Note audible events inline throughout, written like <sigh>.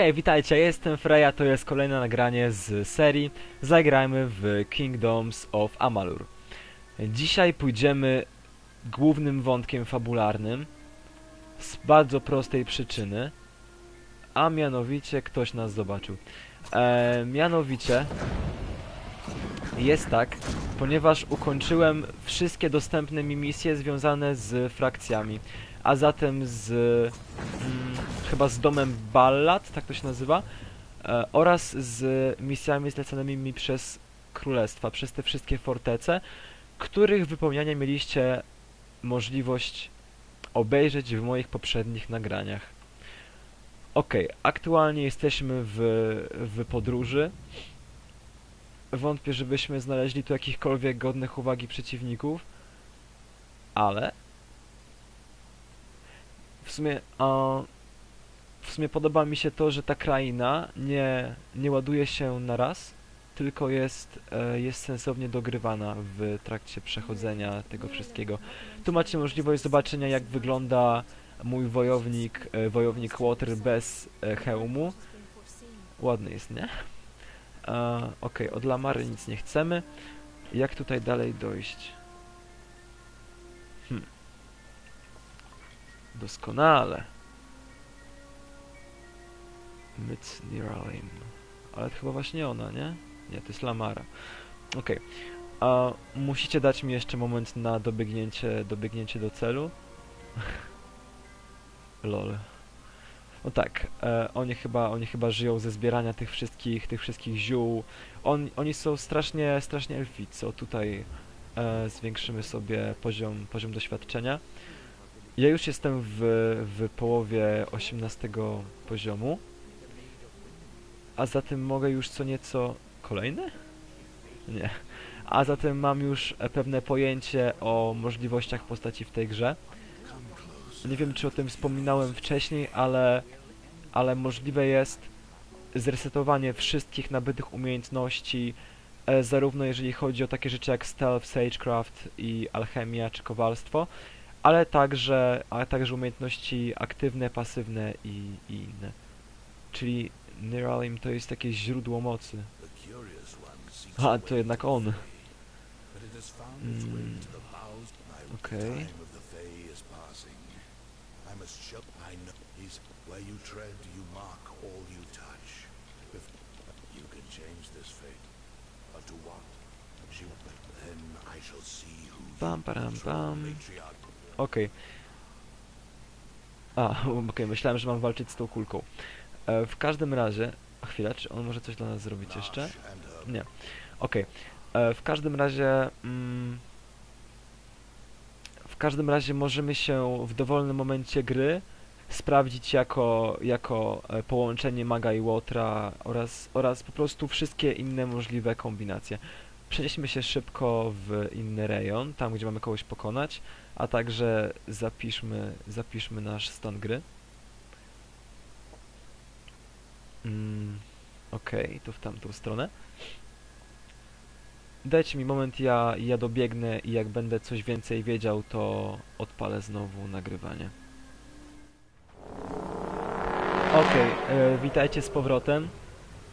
Hej, witajcie, jestem Freya, to jest kolejne nagranie z serii Zagrajmy w Kingdoms of Amalur. Dzisiaj pójdziemy głównym wątkiem fabularnym z bardzo prostej przyczyny, a mianowicie ktoś nas zobaczył. E, mianowicie jest tak, ponieważ ukończyłem wszystkie dostępne mi misje związane z frakcjami, a zatem z mm, chyba z domem Ballad, tak to się nazywa, e, oraz z misjami zleconymi mi przez królestwa, przez te wszystkie fortece, których wypełniania mieliście możliwość obejrzeć w moich poprzednich nagraniach. Okej, aktualnie jesteśmy w, w podróży. Wątpię, żebyśmy znaleźli tu jakichkolwiek godnych uwagi przeciwników, ale w sumie, w sumie podoba mi się to, że ta kraina nie, nie ładuje się na raz, tylko jest, e, jest sensownie dogrywana w trakcie przechodzenia tego wszystkiego. Tu macie możliwość zobaczenia, jak wygląda mój wojownik, e, wojownik Water bez e, hełmu. Ładny jest, nie? E, Okej, od Lamary nic nie chcemy. Jak tutaj dalej dojść? Hmm. Doskonale. Myc Niralim. Ale to chyba właśnie ona, nie? Nie, to jest Lamara. Okej. A musicie dać mi jeszcze moment na dobiegnięcie, dobiegnięcie do celu. <laughs> Lol. No tak, e, oni chyba, oni chyba żyją ze zbierania tych wszystkich, tych wszystkich ziół. On, oni są strasznie, strasznie elficy. O tutaj e, zwiększymy sobie poziom, poziom doświadczenia. Ja już jestem w, w połowie 18 poziomu, a zatem mogę już co nieco... Kolejny? Nie. A zatem mam już e, pewne pojęcie o możliwościach postaci w tej grze. Nie wiem, czy o tym wspominałem wcześniej, ale, ale możliwe jest zresetowanie wszystkich nabytych umiejętności, e, zarówno jeżeli chodzi o takie rzeczy jak stealth, sagecraft i alchemia czy kowalstwo, ale także, ale także umiejętności aktywne, pasywne i, i inne. Czyli Niralim to jest takie źródło mocy. A, to jednak on. Mm. I Okay. Pam, param, matriarch Okej. A, <laughs> okej, myślałem, że mam walczyć z tą kulką. E, w każdym razie... A chwilę, czy on może coś dla nas zrobić jeszcze? Nie. Okej. E, W każdym razie... Mm, w każdym razie możemy się w dowolnym momencie gry sprawdzić jako, jako e, połączenie maga i łotra oraz, oraz po prostu wszystkie inne możliwe kombinacje. Przenieśmy się szybko w inny rejon, tam gdzie mamy kogoś pokonać, a także zapiszmy, zapiszmy nasz stan gry. Mm, Okej, to w tamtą stronę. Dajcie mi moment, ja, ja dobiegnę i jak będę coś więcej wiedział, to odpalę znowu nagrywanie. Okej, e, witajcie z powrotem.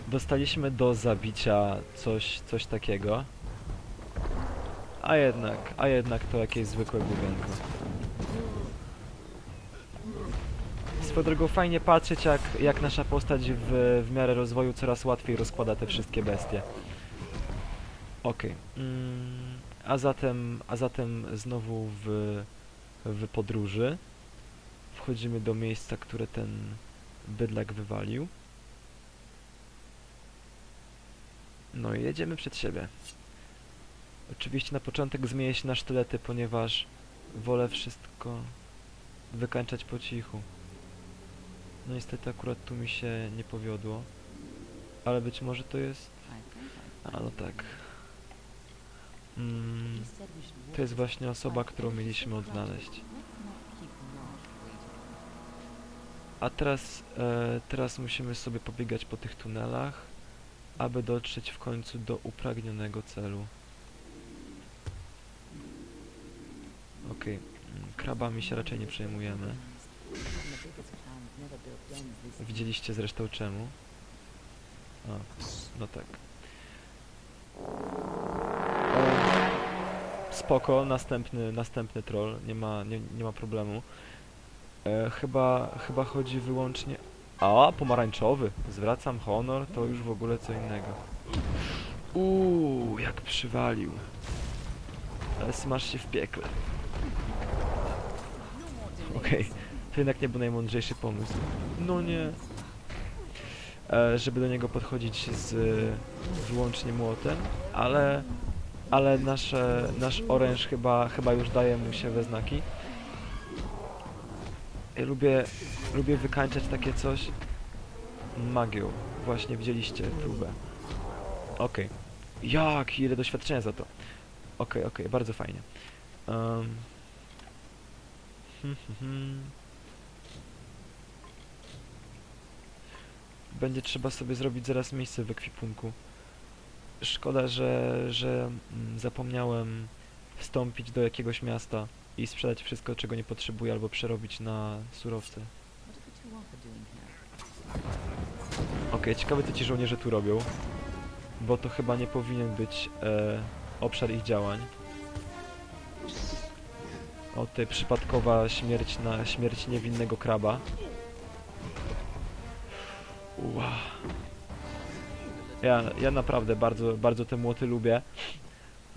Dostaliśmy do zabicia coś, coś takiego. A jednak, a jednak to jakieś zwykłe główienko. Swoją drogą fajnie patrzeć jak, jak nasza postać w, w miarę rozwoju coraz łatwiej rozkłada te wszystkie bestie. Okej. Mm, a zatem, a zatem znowu w, w podróży wchodzimy do miejsca, które ten bydlak wywalił. No i jedziemy przed siebie. Oczywiście na początek zmienię się na sztylety, ponieważ wolę wszystko wykańczać po cichu. No niestety akurat tu mi się nie powiodło. Ale być może to jest... A no tak. Mm, to jest właśnie osoba, którą mieliśmy odnaleźć. A teraz, e, teraz musimy sobie pobiegać po tych tunelach, aby dotrzeć w końcu do upragnionego celu. Okej, mm, krabami się raczej nie przejmujemy. Widzieliście zresztą czemu. No tak. E, spoko, następny, następny troll, nie ma, nie, nie ma problemu. E, chyba, chyba chodzi wyłącznie... A, pomarańczowy. Zwracam honor, to już w ogóle co innego. Uuu, jak przywalił. Ale smaż się w piekle. Okej, to jednak nie był najmądrzejszy pomysł. No nie. E, żeby do niego podchodzić z wyłącznie młotem, ale ale nasze, nasz oręż chyba, chyba już daje mu się we znaki. Ja lubię, lubię wykańczać takie coś magią. Właśnie widzieliście próbę. Okej. Jak, ile doświadczenia za to. Okej, okej, bardzo fajnie. Um. Hmm, hmm, hmm. Będzie trzeba sobie zrobić zaraz miejsce w ekwipunku. Szkoda, że, że mm, zapomniałem wstąpić do jakiegoś miasta i sprzedać wszystko, czego nie potrzebuję, albo przerobić na surowce. Okej, ciekawe co ci żołnierze tu robią, bo to chyba nie powinien być e, obszar ich działań. O, tutaj przypadkowa śmierć na śmierć niewinnego kraba. Ua. Ja, ja naprawdę bardzo, bardzo te młoty lubię.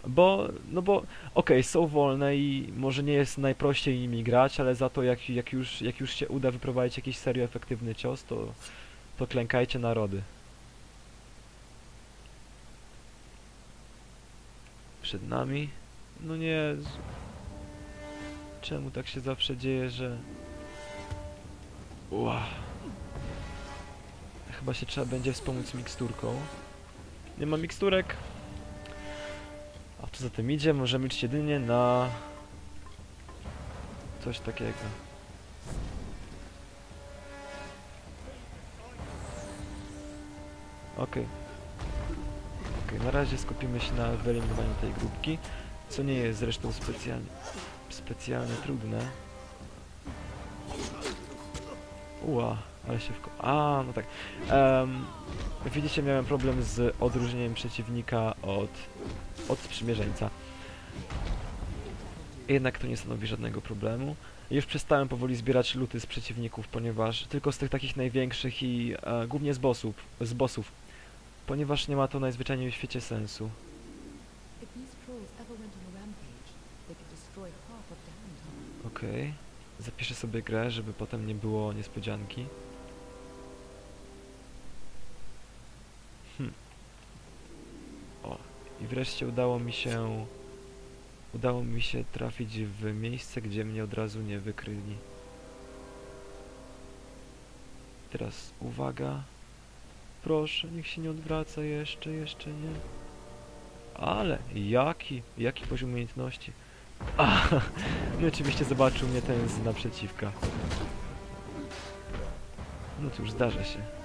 Bo, no bo, okej, są wolne i może nie jest najprościej nimi grać, ale za to jak, jak, już, jak już się uda wyprowadzić jakiś serio efektywny cios, to, to klękajcie narody. Przed nami? No nie. Czemu tak się zawsze dzieje, że... Ła. Chyba się trzeba będzie wspomóc miksturką. Nie ma miksturek. A co za tym idzie, możemy liczyć jedynie na... Coś takiego. Okej. Okej, na razie skupimy się na wyeliminowaniu tej grupki, co nie jest zresztą specjalnie, specjalnie trudne. Ua, ale się wko... A, no tak. Em, widzicie, miałem problem z odróżnieniem przeciwnika od, od sprzymierzeńca. Jednak to nie stanowi żadnego problemu. Już przestałem powoli zbierać luty z przeciwników, ponieważ tylko z tych takich największych i e, głównie z bossów, z bossów, ponieważ nie ma to najzwyczajniej w świecie sensu. Okej. Zapiszę sobie grę, żeby potem nie było niespodzianki. Hm. O, i wreszcie udało mi się... Udało mi się trafić w miejsce, gdzie mnie od razu nie wykryli. Teraz uwaga. Proszę, niech się nie odwraca jeszcze, jeszcze nie. Ale jaki, jaki poziom umiejętności. A, no oczywiście zobaczył mnie ten z naprzeciwka. No cóż, zdarza się.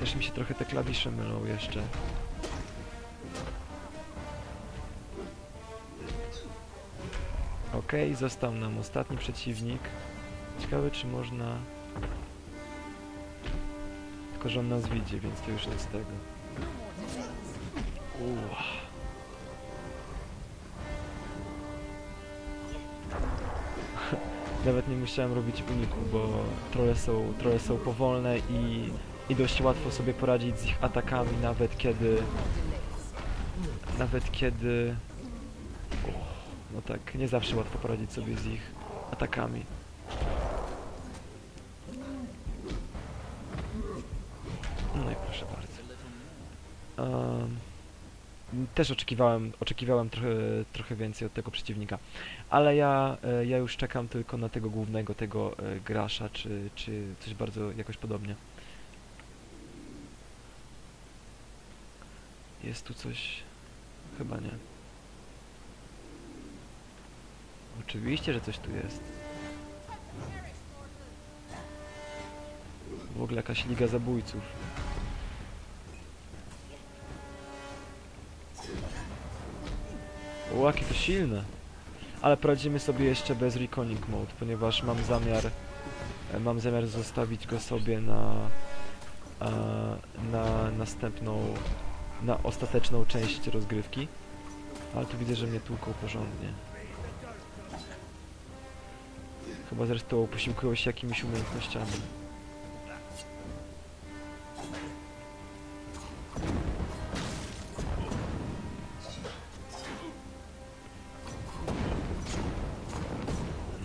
Też mi się trochę te klawisze mylą jeszcze. Okej, został nam ostatni przeciwnik. Ciekawe czy można... Tylko, że on nas widzi, więc to już nie z tego. Uła. <laughs> Nawet nie musiałem robić uniku, bo trolle są, trolle są powolne i, i dość łatwo sobie poradzić z ich atakami, nawet kiedy... Nawet kiedy... No tak, nie zawsze łatwo poradzić sobie z ich atakami. No i proszę bardzo. Em, też oczekiwałem, oczekiwałem trochę, trochę więcej od tego przeciwnika. Ale ja, e, ja już czekam tylko na tego głównego, tego e, grasza, czy, czy coś bardzo jakoś podobnie. Jest tu coś? Chyba nie. Oczywiście, że coś tu jest. W ogóle jakaś liga zabójców. O, jakie to silne. ale poradzimy sobie jeszcze bez Reckoning Mode, ponieważ mam zamiar e, mam zamiar zostawić go sobie na e, na następną na ostateczną część rozgrywki. Ale tu widzę, że mnie tłuką porządnie. Chyba zresztą posiłkują się jakimiś umiejętnościami.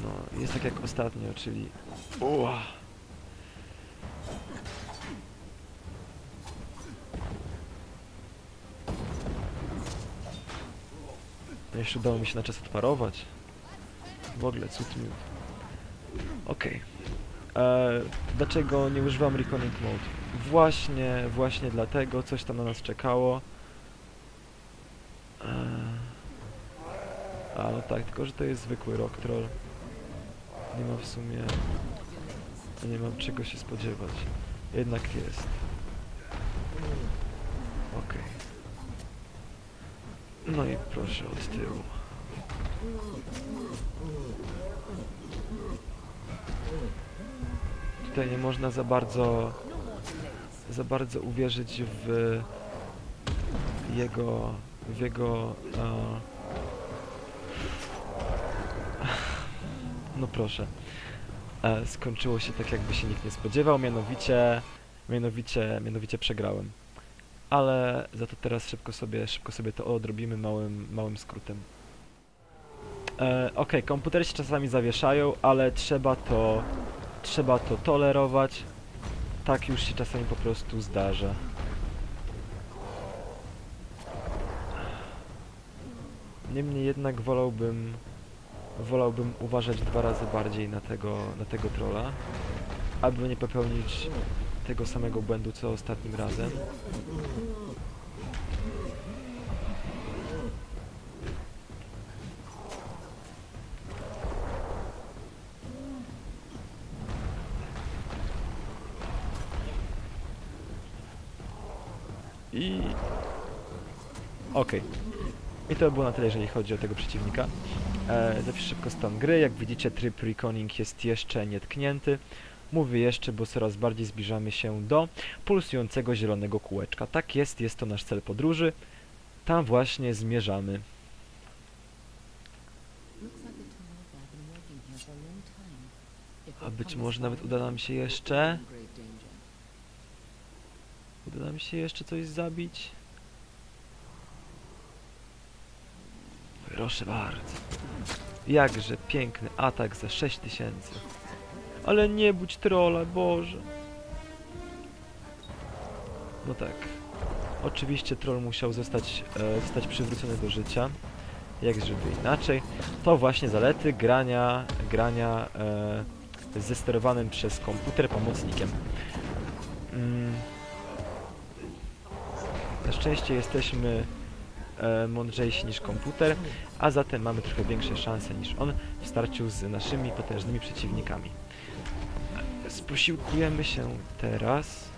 No, jest tak jak ostatnio, czyli... Ua. Jeszcze udało mi się na czas odparować. W ogóle cud miód. Okej. Eee, Dlaczego nie używam Reckoning Mode? Właśnie, właśnie dlatego coś tam na nas czekało. Eee, a no tak, tylko że to jest zwykły rock troll. Nie ma w sumie... Nie mam czego się spodziewać. Jednak jest. Okej. No i proszę od tyłu. Tutaj nie można za bardzo za bardzo uwierzyć w jego w jego no proszę e, skończyło się tak jakby się nikt nie spodziewał mianowicie mianowicie mianowicie przegrałem ale za to teraz szybko sobie szybko sobie to odrobimy małym małym skrótem e, okej komputery się czasami zawieszają ale trzeba to trzeba to tolerować tak już się czasami po prostu zdarza. Niemniej jednak wolałbym wolałbym uważać dwa razy bardziej na tego, na tego trolla, aby nie popełnić tego samego błędu co ostatnim razem. I... Okej. I to było na tyle, jeżeli chodzi o tego przeciwnika. E, zapiszę szybko stan gry. Jak widzicie, tryb Reconing jest jeszcze nietknięty. Mówię jeszcze, bo coraz bardziej zbliżamy się do pulsującego zielonego kółeczka. Tak jest, jest to nasz cel podróży. Tam właśnie zmierzamy. A być może nawet uda nam się jeszcze... Uda nam się jeszcze coś zabić? Proszę bardzo. Jakże piękny atak za 6000. Ale nie budź trolla, Boże. No tak. Oczywiście troll musiał zostać, e, zostać przywrócony do życia. Jak żeby inaczej. To właśnie zalety grania, grania e, sterowanym przez komputer pomocnikiem. Mm. Na szczęście jesteśmy e, mądrzejsi niż komputer, a zatem mamy trochę większe szanse niż on w starciu z naszymi potężnymi przeciwnikami. Sposiłkujemy się teraz.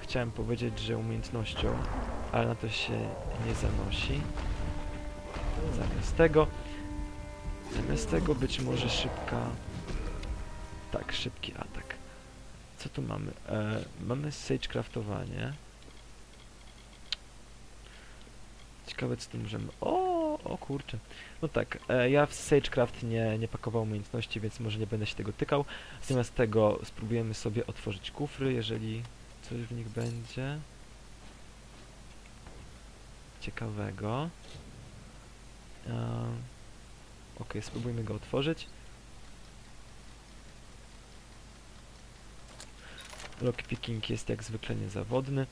Chciałem powiedzieć, że umiejętnością, ale na to się nie zanosi. Zamiast tego, zamiast tego być może szybka, tak, szybki atak. Co tu mamy? E, mamy sagecraftowanie. Ciekawe co tu możemy... O, o kurczę. No tak, e, ja w Sagecraft nie, nie pakował umiejętności, więc może nie będę się tego tykał. Zamiast tego spróbujemy sobie otworzyć kufry, jeżeli coś w nich będzie. Ciekawego. E, ok, spróbujmy go otworzyć. Lockpicking jest jak zwykle niezawodny.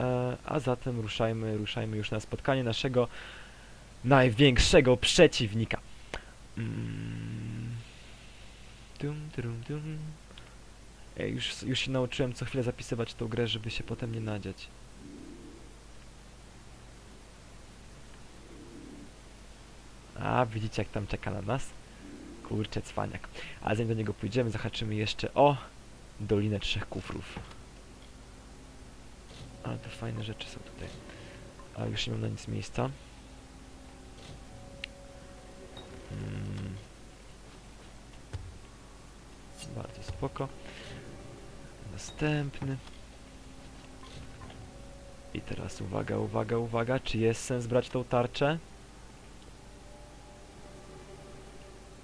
E, a zatem ruszajmy, ruszajmy już na spotkanie naszego największego przeciwnika. Mm. Dum, dum, dum. Już, już się nauczyłem co chwilę zapisywać tą grę, żeby się potem nie nadziać. A, widzicie jak tam czeka na nas? Kurczę, cwaniak. A zanim do niego pójdziemy, zahaczymy jeszcze o Dolinę Trzech Kufrów. Ale to fajne rzeczy są tutaj. A już nie mam na nic miejsca. Mm. Bardzo spoko. Następny. I teraz uwaga, uwaga, uwaga. Czy jest sens brać tą tarczę?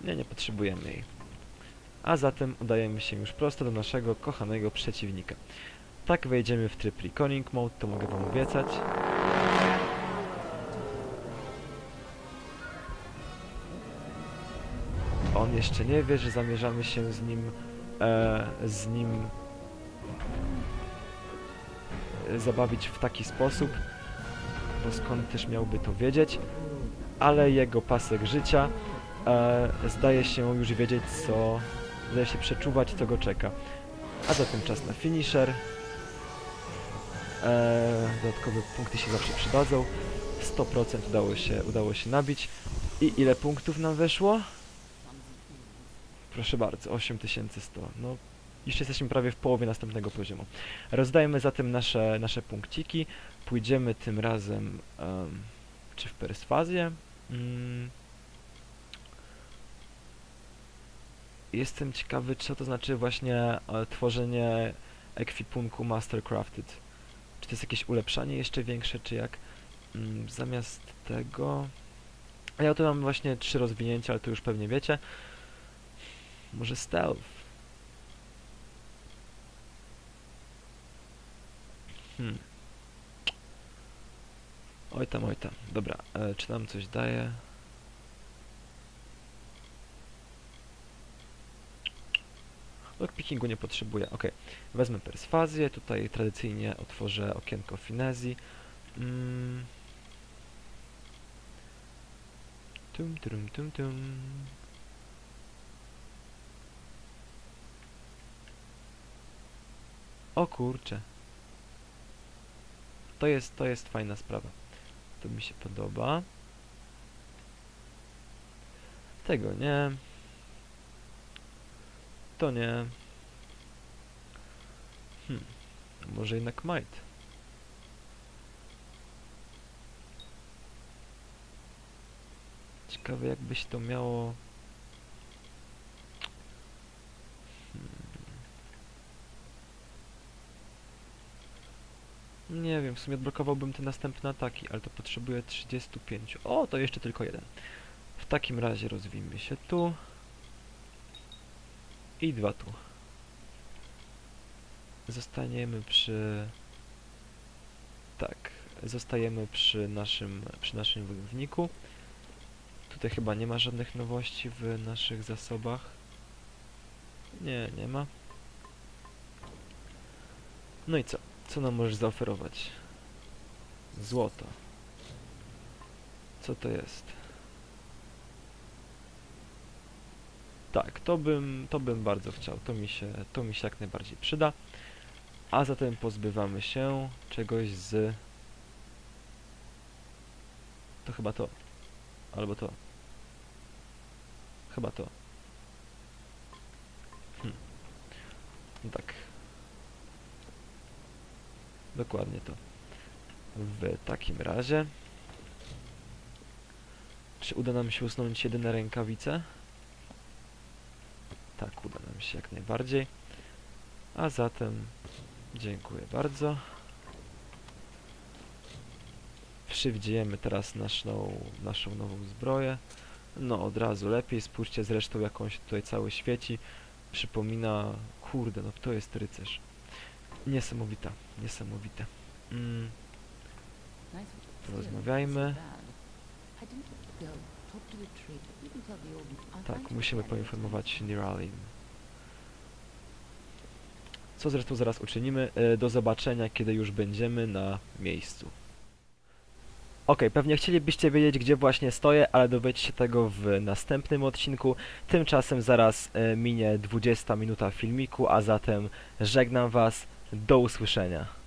Nie, nie potrzebujemy jej. A zatem udajemy się już prosto do naszego kochanego przeciwnika. Tak wejdziemy w tryb Reckoning Mode, to mogę wam obiecać. On jeszcze nie wie, że zamierzamy się z nim e, z nim e, zabawić w taki sposób, bo skąd też miałby to wiedzieć, ale jego pasek życia e, zdaje się już wiedzieć, co zdaje się przeczuwać, co go czeka. A zatem czas na finisher. E, dodatkowe punkty się zawsze przydadzą. 100% udało się, udało się nabić. I ile punktów nam weszło? Proszę bardzo, 8100. No, jeszcze jesteśmy prawie w połowie następnego poziomu. Rozdajemy zatem nasze, nasze punkciki. Pójdziemy tym razem em, czy w perswazję? Mm. Jestem ciekawy, co to znaczy właśnie e, tworzenie ekwipunku Mastercrafted. Czy to jest jakieś ulepszanie jeszcze większe, czy jak? Mm, zamiast tego... Ja tu mam właśnie trzy rozwinięcia, ale to już pewnie wiecie. Może stealth. Hmm. Oj tam, oj tam. Dobra, e, czy nam coś daje? Lockpickingu nie potrzebuję. Ok, wezmę perswazję. Tutaj tradycyjnie otworzę okienko finezji. Mm. Tum, tum, tum, tum. O kurcze. To jest, to jest fajna sprawa. To mi się podoba. Tego nie. To nie. Hmm. Może jednak might. Ciekawe jakby się to miało... Hmm. Nie wiem, w sumie odblokowałbym te następne ataki, ale to potrzebuję 35. O, to jeszcze tylko jeden. W takim razie rozwijmy się tu. I dwa tu. Zostaniemy przy... Tak, zostajemy przy naszym, przy naszym wojowniku. Tutaj chyba nie ma żadnych nowości w naszych zasobach. Nie, nie ma. No i co? Co nam możesz zaoferować? Złoto. Co to jest? Tak, to bym, to bym bardzo chciał. To mi się, to mi się jak najbardziej przyda. A zatem pozbywamy się czegoś z... To chyba to. Albo to. Chyba to. Hm. No tak. Dokładnie to. W takim razie... Czy uda nam się usunąć jedyne rękawice? Tak, uda nam się jak najbardziej. A zatem dziękuję bardzo. Przywdziejemy teraz naszą, naszą nową zbroję. No, od razu lepiej. Spójrzcie zresztą, jak on się tutaj cały świeci. Przypomina... Kurde, no to jest rycerz. Niesamowita, niesamowite. Mm, Porozmawiajmy. Tak, musimy poinformować Niralin. Co zresztą zaraz uczynimy. E, Do zobaczenia, kiedy już będziemy na miejscu. Ok, pewnie chcielibyście wiedzieć, gdzie właśnie stoję, ale dowiecie się tego w następnym odcinku. Tymczasem zaraz e, minie 20 minuta filmiku, a zatem żegnam Was. Do usłyszenia.